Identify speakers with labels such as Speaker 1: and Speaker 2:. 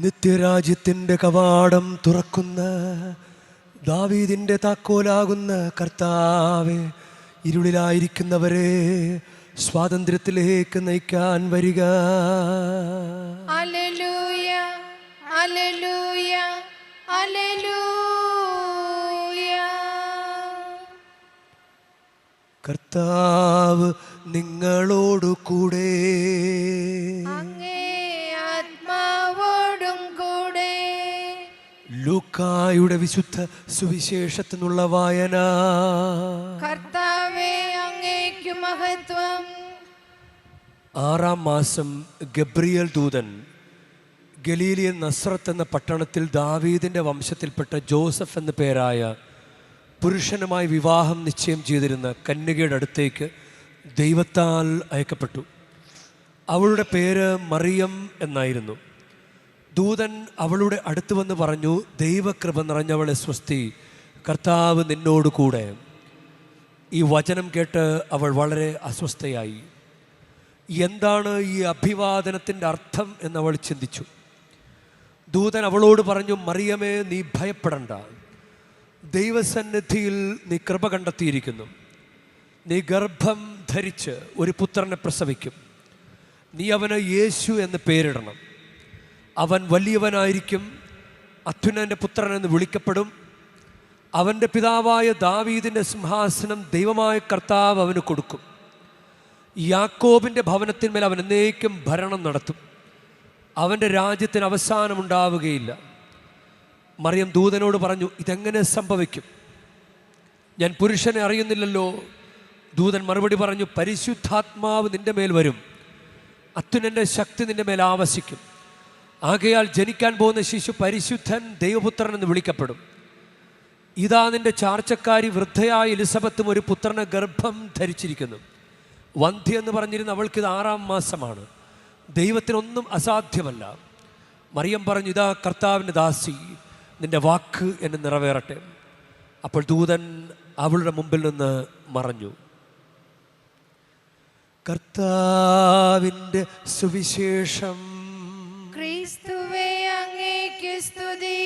Speaker 1: നിത്യരാജ്യത്തിന്റെ കവാടം തുറക്കുന്ന ദാവീദിന്റെ താക്കോലാകുന്ന കർത്താവെ ഇരുളിലായിരിക്കുന്നവരെ സ്വാതന്ത്ര്യത്തിലേക്ക് നയിക്കാൻ വരിക. കർത്താവ് നിങ്ങളോടു കൂടെ ലൂക്കായുടെ വിശുദ്ധ സുവിശേഷത്തിനുള്ള വായന.
Speaker 2: കർത്താവേ അങ്ങേക്കു മഹത്വം.
Speaker 1: ആറാം മാസം ഗബ്രിയൽ ദൂതൻ ഗലീലിയൻ നസ്രത്ത് എന്ന പട്ടണത്തിൽ ദാവീദിന്റെ വംശത്തിൽപ്പെട്ട ജോസഫ് എന്ന പേരായ പുരുഷനുമായി വിവാഹം നിശ്ചയം ചെയ്തിരുന്ന കന്യകയുടെ അടുത്തേക്ക് ദൈവത്താൽ അയക്കപ്പെട്ടു. അവളുടെ പേര് മറിയം എന്നായിരുന്നു. ദൂതൻ അവളുടെ അടുത്ത് വന്ന് പറഞ്ഞു ദൈവകൃപ നിറഞ്ഞവളെ സ്വസ്തി കർത്താവ് നിന്നോട് കൂടെ. ഈ വചനം കേട്ട് അവൾ വളരെ അസ്വസ്ഥയായി. എന്താണ് ഈ അഭിവാദനത്തിന്റെ അർത്ഥം എന്നവൾ ചിന്തിച്ചു. ദൂതൻ അവളോട് പറഞ്ഞു മറിയമേ നീ ഭയപ്പെടണ്ട. ദൈവസന്നിധിയിൽ നീ കൃപ കണ്ടെത്തിയിരിക്കുന്നു. നീ ഗർഭം ധരിച്ച് ഒരു പുത്രനെ പ്രസവിക്കും. നീ അവന് യേശു എന്ന് പേരിടണം. അവൻ വലിയവനായിരിക്കും. അത്യുനന്റെ പുത്രൻ എന്ന് വിളിക്കപ്പെടും. അവന്റെ പിതാവായ ദാവീദിന്റെ സിംഹാസനം ദൈവമായ കർത്താവ് അവന് കൊടുക്കും. യാക്കോബിന്റെ ഭവനത്തിന്മേൽ അവൻ എന്നേക്കും ഭരണം നടത്തും. അവന്റെ രാജ്യത്തിന് അവസാനമുണ്ടാവുകയില്ല മറിയം ദൂതനോട് പറഞ്ഞു ഇതെങ്ങനെ സംഭവിക്കും? ഞാൻ പുരുഷനെ അറിയുന്നില്ലല്ലോ. ദൂതൻ മറുപടി പറഞ്ഞു പരിശുദ്ധാത്മാവ് നിന്റെ മേൽ വരും. അത്യുനന്റെ ശക്തി നിന്റെ മേൽ ആവശിക്കും ആകയാൽ ജനിക്കാൻ പോകുന്ന ശിശു പരിശുദ്ധൻ ദൈവപുത്രൻ എന്ന് വിളിക്കപ്പെടും. ഇതാ നിന്റെ ചാർച്ചക്കാരി വൃദ്ധയായ എലിസബത്തും ഒരു പുത്രനെ ഗർഭം ധരിച്ചിരിക്കുന്നു. വന്ധ്യ എന്ന് പറഞ്ഞിരുന്ന അവൾക്ക് ഇത് ആറാം മാസമാണ്. ദൈവത്തിനൊന്നും അസാധ്യമല്ല. മറിയം പറഞ്ഞു ഇതാ കർത്താവിന്റെ ദാസി നിന്റെ വാക്ക് എന്നെ നിറവേറട്ടെ. അപ്പോൾ ദൂതൻ അവളുടെ മുമ്പിൽ നിന്ന് മറഞ്ഞു. കർത്താവിന്റെ സുവിശേഷം
Speaker 2: ക്രിസ്തുവേ അങ്ങേക്ക് സ്തുതി.